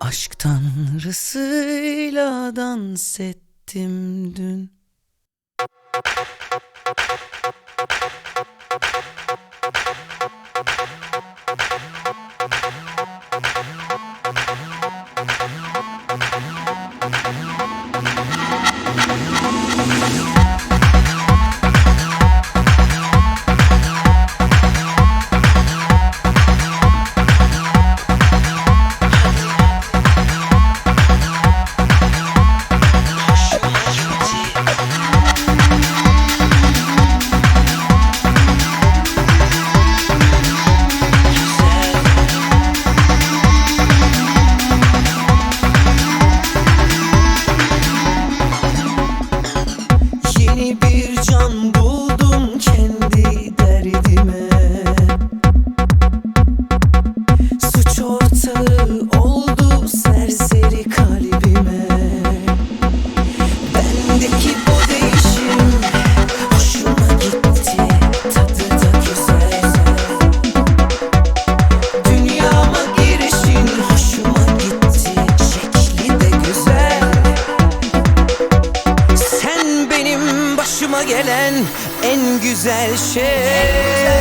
Aşk tanrısıyla dans ettim dün Bir can buldum başıma gelen en güzel şey